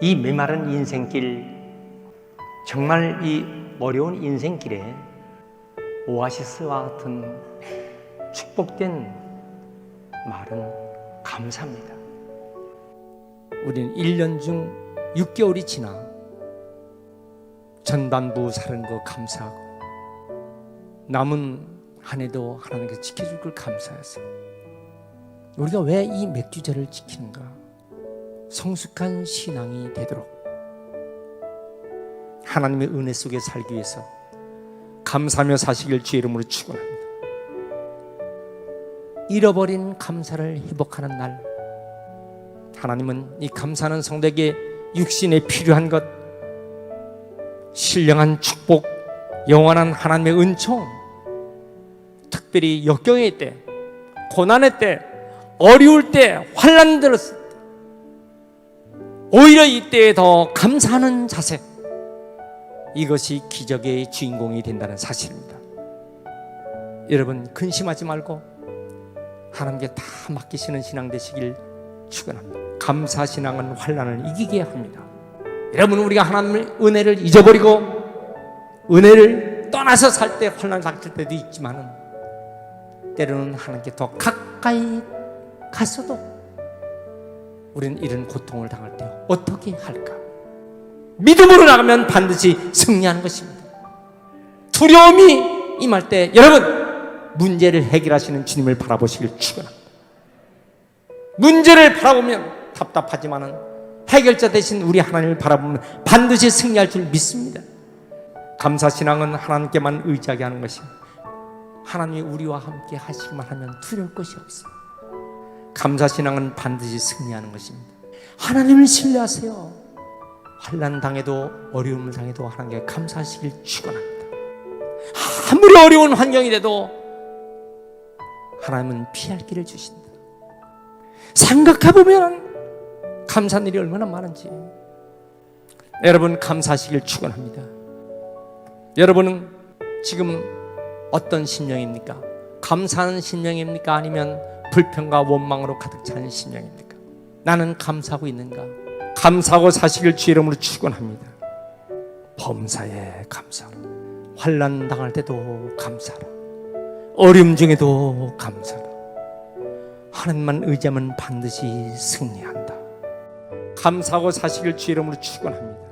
이 메마른 인생길 정말 이 어려운 인생길에 오아시스와 같은 축복된 말은 감사합니다. 우리는 1년 중 6개월이 지나 전반부 사는 거 감사하고 남은 한 해도 하나님께서 지켜줄 걸 감사해서 우리가 왜 이 맥주제를 지키는가? 성숙한 신앙이 되도록 하나님의 은혜 속에 살기 위해서 감사하며 사시길 주의 이름으로 축원합니다. 잃어버린 감사를 회복하는 날 하나님은 이 감사하는 성도에게 육신에 필요한 것 신령한 축복 영원한 하나님의 은총 특별히 역경의 때 고난의 때 어려울 때 환란 들었을 때 오히려 이때에 더 감사하는 자세 이것이 기적의 주인공이 된다는 사실입니다. 여러분 근심하지 말고 하나님께 다 맡기시는 신앙 되시길 축원합니다. 감사 신앙은 환란을 이기게 합니다. 여러분 우리가 하나님의 은혜를 잊어버리고 은혜를 떠나서 살 때 환란 닥칠 때도 있지만은 때로는 하나님께 더 가까이 갔어도 우리는 이런 고통을 당할 때 어떻게 할까? 믿음으로 나가면 반드시 승리하는 것입니다. 두려움이 임할 때 여러분 문제를 해결하시는 주님을 바라보시길 축원합니다. 문제를 바라보면 답답하지만은 해결자 되신 우리 하나님을 바라보면 반드시 승리할 줄 믿습니다. 감사 신앙은 하나님께만 의지하게 하는 것입니다. 하나님이 우리와 함께 하시기만 하면 두려울 것이 없어요. 감사 신앙은 반드시 승리하는 것입니다. 하나님을 신뢰하세요. 환난 당해도 어려움을 당해도 하나님께 감사하시길 축원합니다. 아무리 어려운 환경이 돼도 하나님은 피할 길을 주신다. 생각해 보면 감사한 일이 얼마나 많은지 여러분 감사하시길 축원합니다. 여러분은 지금 어떤 심령입니까? 감사하는 심령입니까? 아니면 불평과 원망으로 가득 찬 심령입니까? 나는 감사하고 있는가? 감사하고 사시길 주 이름으로 축원합니다. 범사에 감사하라. 환난 당할 때도 감사하라. 어려움 중에도 감사하라. 하나님만 의지하면 반드시 승리한다. 감사하고 사시길 주 이름으로 축원합니다.